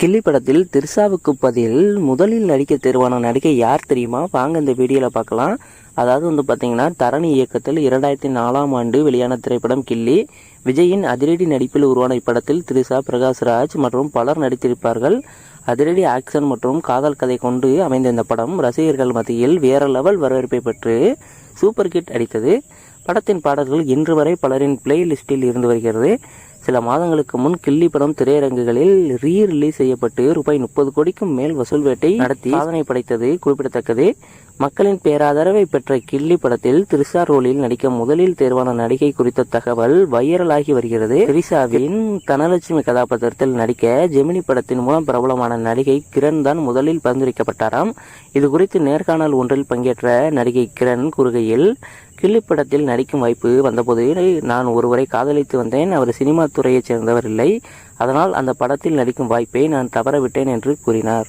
கில்லி படத்தில் திரிசாவுக்கு பதில் முதலில் நடிக்க தேர்வான நடிகை யார் தெரியுமா? வாங்க இந்த வீடியோவில் பார்க்கலாம். அதாவது வந்து பார்த்தீங்கன்னா தரணி இயக்கத்தில் இரண்டாயிரத்தி நாலாம் ஆண்டு வெளியான திரைப்படம் கில்லி விஜயின் அதிரடி நடிப்பில் உருவான இப்படத்தில் திரிசா பிரகாஷ்ராஜ் மற்றும் பலர் நடித்திருப்பார்கள். அதிரடி ஆக்ஷன் மற்றும் காதல் கதை கொண்டு அமைந்த இந்த படம் ரசிகர்கள் மத்தியில் வேற லெவல் வரவேற்பை பெற்று சூப்பர் ஹிட் அடித்தது. படத்தின் பாடல்கள் இன்று வரை பலரின் பிளேலிஸ்டில் இருந்து வருகிறது. சில மாதங்களுக்கு முன் கில்லி படம் திரையரங்குகளில் ரீ ரிலீஸ் செய்யப்பட்டு ரூபாய் முப்பது கோடிக்கும் மேல் வசூல் வேட்டை நடத்தி சாதனை படைத்தது குறிப்பிடத்தக்கது. மக்களின் பேராதரவை பெற்ற கில்லி படத்தில் திரிசா ரோலில் நடிக்க முதலில் தேர்வான நடிகை குறித்த தகவல் வைரலாகி வருகிறது. திரிசாவின் தனலட்சுமி கதாபாத்திரத்தில் நடிக்க ஜெமினி படத்தின் மூலம் பிரபலமான நடிகை கிரண் தான் முதலில் பரிந்துரைக்கப்பட்டாராம். இது குறித்து நேர்காணல் ஒன்றில் பங்கேற்ற நடிகை கிரண் கூறுகையில் கிள்ளி படத்தில் நடிக்கும் வாய்ப்பு வந்தபோது நான் ஒருவரை காதலித்து வந்தேன். அவர் சினிமா துறையைச் சேர்ந்தவர் இல்லை. அதனால் அந்த படத்தில் நடிக்கும் வாய்ப்பை நான் தவறவிட்டேன் என்று கூறினார்.